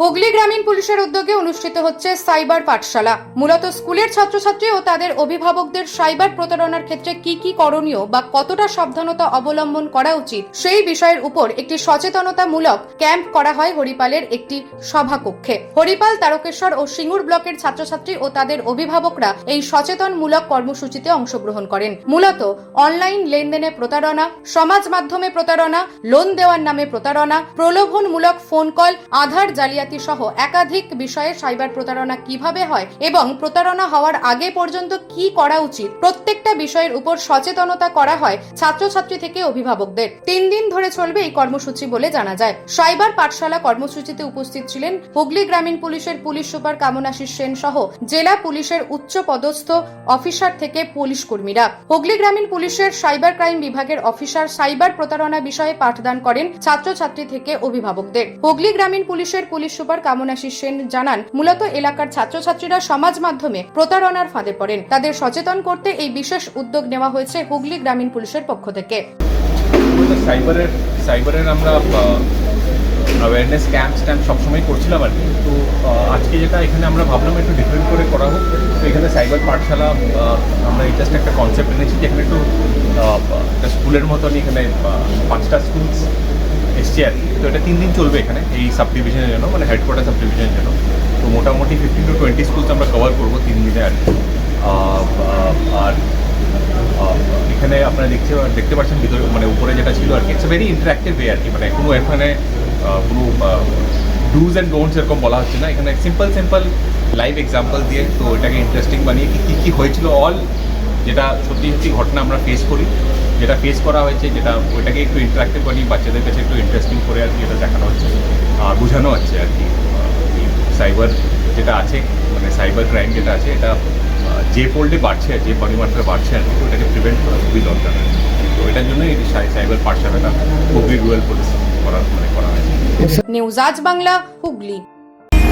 হুগলি গ্রামীণ পুলিশের উদ্যোগে অনুষ্ঠিত হচ্ছে সাইবার পাঠশালা। মূলত স্কুলের ছাত্রছাত্রী ও তাদের অভিভাবকদের সাইবার প্রতারণার ক্ষেত্রে কি কি করণীয় বা কতটা সাবধানতা অবলম্বন করা উচিত, সেই বিষয়ের উপর একটি সচেতনতামূলক ক্যাম্প করা হয় হরিপালের একটি সভাকক্ষে। হরিপাল, তারকেশ্বর ও সিঙ্গুর ব্লকের ছাত্রছাত্রী ও তাদের অভিভাবকরা এই সচেতনমূলক কর্মসূচিতে অংশগ্রহণ করেন। মূলত অনলাইন লেনদেনে প্রতারণা, সমাজ মাধ্যমে প্রতারণা, লোন দেওয়ার নামে প্রতারণা, প্রলোভনমূলক ফোন কল, আধার জালিয়াতি সহ একাধিক বিষয়ে সাইবার প্রতারণা কীভাবে হয় এবং প্রতারণা হওয়ার আগে পর্যন্ত কি করা উচিত, প্রত্যেকটা বিষয়ের উপর সচেতনতা করা হয় ছাত্রছাত্রী থেকে অভিভাবকদের। তিন দিন ধরে চলবে এই কর্মসূচি বলে জানা যায়। সাইবার পাঠশালা কর্মসূচিতে উপস্থিত ছিলেন হুগলি গ্রামীণ পুলিশের পুলিশ সুপার কামনাশিস সেন সহ জেলা পুলিশের উচ্চ পদস্থ অফিসার থেকে পুলিশ কর্মীরা। হুগলি গ্রামীণ পুলিশের সাইবার ক্রাইম বিভাগের অফিসার সাইবার প্রতারণা বিষয়ে পাঠদান করেন ছাত্রছাত্রী থেকে অভিভাবকদের। হুগলি গ্রামীণ পুলিশের পুলিশ সুপার কামনাশিস সেন জানান, মূলত এলাকার ছাত্রছাত্রীরা সমাজ মাধ্যমে প্রতারণার ফাঁদে পড়েন। তাদের সচেতন করতে এই বিশেষ উদ্যোগ নেওয়া হয়েছে হুগলি গ্রামীণ পুলিশের পক্ষ থেকে। সাইবারের সাইবারের আমরা অ্যাওয়ারনেস ক্যাম্প স্ট্যাম্প সবসময় করছিলাম আর কি। তো আজকে যেটা এখানে আমরা ভাবলাম একটু ডিফারেন্ট করে করা হোক। তো এখানে সাইবার পাঠশালা আমরা জাস্ট একটা কনসেপ্ট এনেছি যেখানে একটু একটা স্কুলের মতনই এখানে পাঁচটা স্কুলস এসছে আর কি। তো এটা তিন দিন চলবে এখানে এই সাব ডিভিশনের জন্য মানে হেডকোয়ার্টার সাব ডিভিশনের জন্য। তো মোটামুটি ফিফটিন টু টোয়েন্টি স্কুলস আমরা কভার করব তিন দিনে আর কি। আর এখানে আপনারা দেখতে দেখতে পাচ্ছেন ভিতরে মানে উপরে যেটা ছিল আর কি ইটস ভেরি ইন্টারাক্টিভ ওয়ে আর কি। মানে কোনো এখানে কোনো ডুজ অ্যান্ড ডোন্টস এরকম বলা হচ্ছে না। এখানে সিম্পল সিম্পল লাইভ এক্সাম্পল দিয়ে তো এটাকে ইন্টারেস্টিং বানিয়ে কী কী হয়েছিল অল যেটা সত্যি সত্যি ঘটনা আমরা ফেস করি। যেটা ফেস করা হয়েছে, যেটা ওইটাকে একটু ইন্টারাক্টিভ বানিয়ে বাচ্চাদের কাছে একটু ইন্টারেস্টিং করে আর কি এটা দেখানো হচ্ছে আর বোঝানো হচ্ছে আর কি। সাইবার যেটা আছে মানে সাইবার ক্রাইম যেটা আছে, এটা যে ফোল্ডে বাড়ছে, যে পরিমাণটা বাড়ছে আর কি ওটাকে প্রিভেন্ট করা খুবই দরকার। তো এটার জন্যই সাই- সাইবার পাঠশালাটা হুগলি রুরাল পুলিশ করা মানে করা হয়েছে। নিউজ আজ বাংলা, হুগলি।